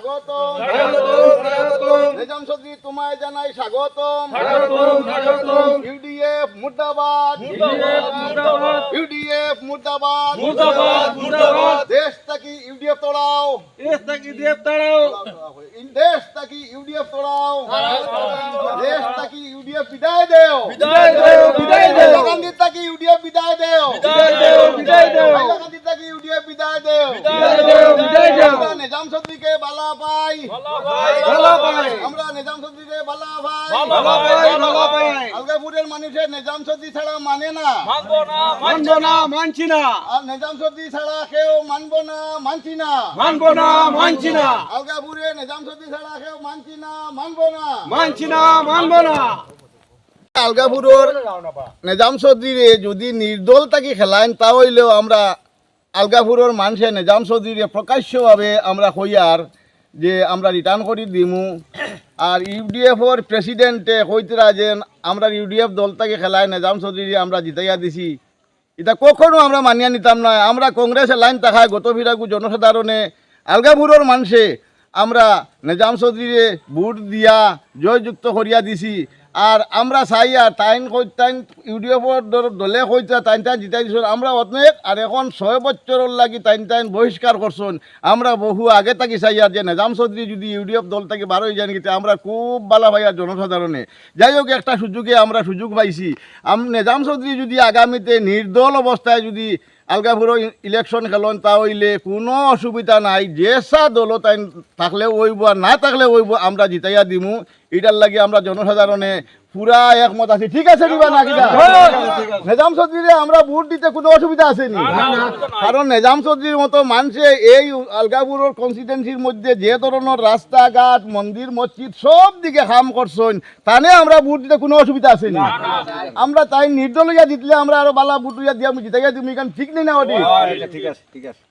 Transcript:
স্বাগতম। নিজাম চৌধুরী তোমায় জানাই স্বাগতম। ইউডিএফ মুর্দাবাদ। ইউডিএফ মুর্দাবাদ। দেশ থাকি ইউডিএফ তোড়াও দেশ থাকি ইউডিএফ তোড়াও দেশ থাকি ইউডিএফ বিদায় দেও থাকি ইউডিএফ বিদায় দেও। হাইলাকান্দি থাকি ইউডিএফ বিদায় দেও। আমরা নিজাম চৌধুরীকে বালা পাই। আমরা নিজাম চৌধুরীকে বালা পাই। আলগাপুরের মানুষের নিজাম চৌধুরী ছাড়া মানে না। মানবো না মানছি না আর নিজাম চৌধুরী ছাড়া কেউ মানবো না মানছি না। মানবো না মানছি না। আলগাপুরে নিজাম চৌধুরী ছাড়া কেউ মানছি না মানবো না। মানছি না মানবো না। আলগাপুরের নিজাম চৌধুরী যদি নির্দল থাকি খেলাইন তা হইলেও আমরা আলগাপুরের মানুষে নিজাম চৌধুরী প্রকাশ্যভাবে আমরা কইয়ার যে আমরা রিটার্ন করি দিমু। আর ইউডিএফর প্রেসিডেন্টে কইতরা যে আমরা ইউডিএফ দলটাকে খেলায় নিজাম চৌধুরী আমরা জিতাইয়া দিছি। এটা কখনো আমরা মানিয়া নিতাম না। আমরা কংগ্রেসের লাইন তাকায় গত ফিরাকু জনসাধারণে। আলগাপুরের মানুষে আমরা নিজাম চৌধুরীরে ভোট দিয়া জয়যুক্ত করিয়া দিছি। আর আমরা চাই আর টাইম টাইম ইউডিএফর দলে কইতা টাইম টাইম জিতাই দিছ আমরা অনেক আর এখন ছয় বছরের লাগি টাইম টাইন বহিষ্কার করছন আমরা বহু আগে থাকি চাই আর যে নিজাম চৌধুরী যদি ইউডিএফ দল থাকি বার যান গেছে আমরা খুব ভালো ভাই আর জনসাধারণে যাই হোক, একটা সুযোগে আমরা সুযোগ পাইছি। আম নিজাম চৌধুরী যদি আগামীতে নির্দল অবস্থায় যদি আলগাপুর ইলেকশন খেলন তা হইলে কোনো অসুবিধা নাই। যে সা দল থাকলে ওইব না থাকলে ওইব আমরা জিতাইয়া দিমু। এটার লাগে আমরা জনসাধারণে পুরা একমত আছি। ঠিক আছে দিবা না কিনা নিজাম চৌধুরী আমরা ভোট দিতে কোনো অসুবিধা আছে নি কারণ নেজাম চৌধুরীর মতো মানুষে এই আলগাপুরের কনস্টিটেন্সির মধ্যে যে ধরনের রাস্তাঘাট মন্দির মসজিদ সব দিকে কাম করছেন তানে আমরা ভোট দিতে কোনো অসুবিধা আছে নি আমরা তাই নির্দলীয় জিতলে আমরা আরও বালা ভোট দিয়া দিয়া জিতাইয়া দিম এখানে ঠিক নেই না ওটি ঠিক আছে ঠিক আছে।